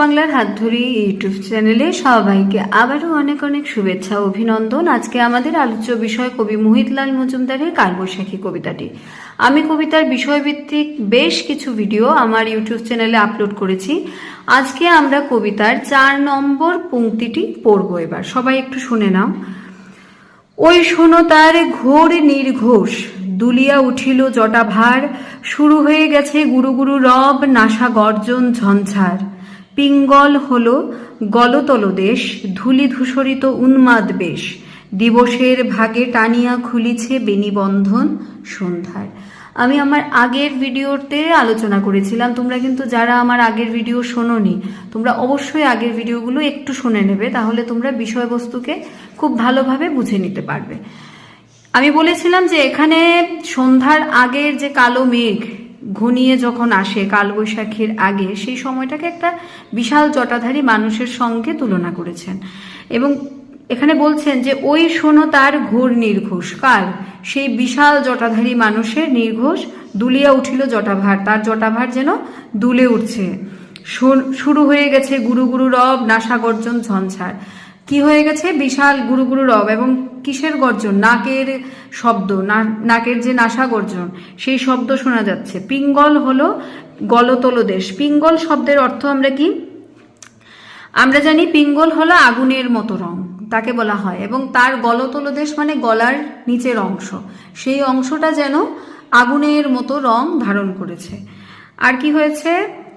বাংলার হাত ধরি ইউটিউব চ্যানেলে সবাইকে আবারও অনেক অনেক শুভেচ্ছা অভিনন্দন। আজকে আমাদের আলোচ্য বিষয় কবি মোহিতলাল মজুমদারের কালবৈশাখী কবিতাটি। আমি কবিতার বিষয়ভিত্তিক বেশ কিছু ভিডিও আমার ইউটিউব চ্যানেলে আপলোড করেছি। আজকে আমরা কবিতার চার নম্বর পংক্তিটি পড়ব এবার। সবাই একটু শুনে নাও। ওই শোনো তার ঘোর নির্ঘোষ, দুলিয়া উঠিল জটাভার, শুরু হয়ে গেছে গুরু গুরু রব নাসা গর্জন ঝঞ্ঝার। পিঙ্গল হল গলতল দেশ ধূলি ধূসরিত উন্মাদ বেশ। দিবসের ভাগে টানিয়া খুলিছে বেনিবন্ধন সন্ধ্যার। আমি আমার আগের ভিডিওতে আলোচনা করেছিলাম, তোমরা কিন্তু যারা আমার আগের ভিডিও শোনোনি, তোমরা অবশ্যই আগের ভিডিওগুলো একটু শুনে নেবে, তাহলে তোমরা বিষয়বস্তুকে খুব ভালোভাবে বুঝে নিতে পারবে। আমি বলেছিলাম যে এখানে সন্ধ্যার আগের যে কালো মেঘ ঘনিয়ে যখন আসে কালবৈশাখীর আগে, সেই সময়টাকে একটা বিশাল জটাধারী মানুষের সঙ্গে তুলনা করেছেন। এবং এখানে বলছেন যে, ওই শোনো তার ঘোর নির্ঘোষ। কার? সেই বিশাল জটাধারী মানুষের নির্ঘোষ দুলিয়া উঠিল জটাভার। তার জটাভার যেন দুলে উঠছে। শুর- হয়ে গেছে গুরু গুরু রব নাসা গর্জন ঝঞ্ঝার। কি হয়ে গেছে? বিশাল গুরু গুরু রব এবং কিসের গর্জন? নাকের শব্দ নাকের যে নাসা গর্জন, সেই শব্দ শোনা যাচ্ছে। পিঙ্গল হলো গলতল দেশ পিঙ্গল শব্দের অর্থ আমরা কি? আমরা জানি পিঙ্গল হলো আগুনের মতো রং, তাকে বলা হয়। এবং তার গলতলদেশ মানে গলার নিচের অংশ। সেই অংশটা যেন আগুনের মতো রং ধারণ করেছে। আর কি হয়েছে?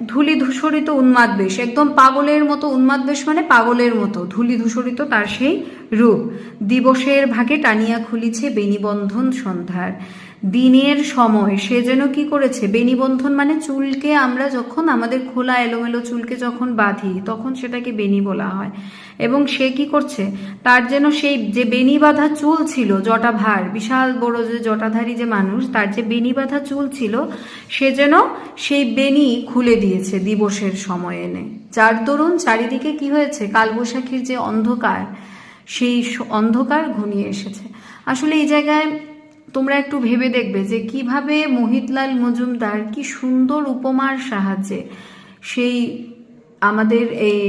ধুলি ধূসরিত উন্মাদ বেশ, একদম পাগলের মতো উন্মাদ বেশ মানে পাগলের মতো, ধুলি ধূসরিত তার সেই রূপ। দিবসের ভাগে টানিয়া খুলিছে বেনিবন্ধন সন্ধ্যার। দিনের সময় সে যেন কি করেছে? বেনিবন্ধন মানে চুলকে আমরা যখন আমাদের খোলা এলোমেলো চুলকে যখন বাঁধি, তখন সেটাকে বেনি বলা হয়। এবং সে কি করছে? তার যেন সেই যে বেনি বাঁধা চুল ছিল, জটা ভার বিশাল বড় যে জটাধারী যে মানুষ, তার যে বেনি বাঁধা চুল ছিল, সে যেন সেই বেনি খুলে দিয়েছে দিবসের সময় এনে। যার দরুন চারিদিকে কি হয়েছে? কালবৈশাখীর যে অন্ধকার, সেই অন্ধকার ঘনিয়ে এসেছে। আসলে এই জায়গায় তোমরা একটু ভেবে দেখবে যে কীভাবে মোহিতলাল মজুমদার কি সুন্দর উপমার সাহায্যে সেই আমাদের এই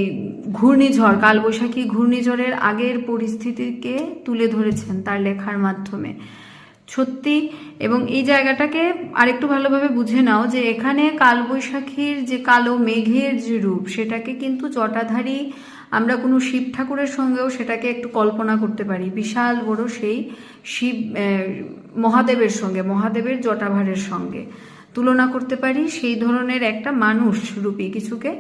ঘূর্ণিঝড়, কালবৈশাখী ঘূর্ণিঝড়ের আগের পরিস্থিতিকে তুলে ধরেছেন তার লেখার মাধ্যমে। সত্যি, এবং এই জায়গাটাকে আরেকটু ভালোভাবে বুঝে নাও যে এখানে কালবৈশাখীর যে কালো মেঘের যে রূপ, সেটাকে কিন্তু জটাধারী আমরা কোনো শিব ঠাকুরের সঙ্গেও সেটাকে একটু কল্পনা করতে পারি। বিশাল বড় সেই শিব মহাদেবের সঙ্গে, মহাদেবের জটাভারের সঙ্গে তুলনা করতে পারি। সেই ধরনের একটা মানুষ রূপী কিছুকে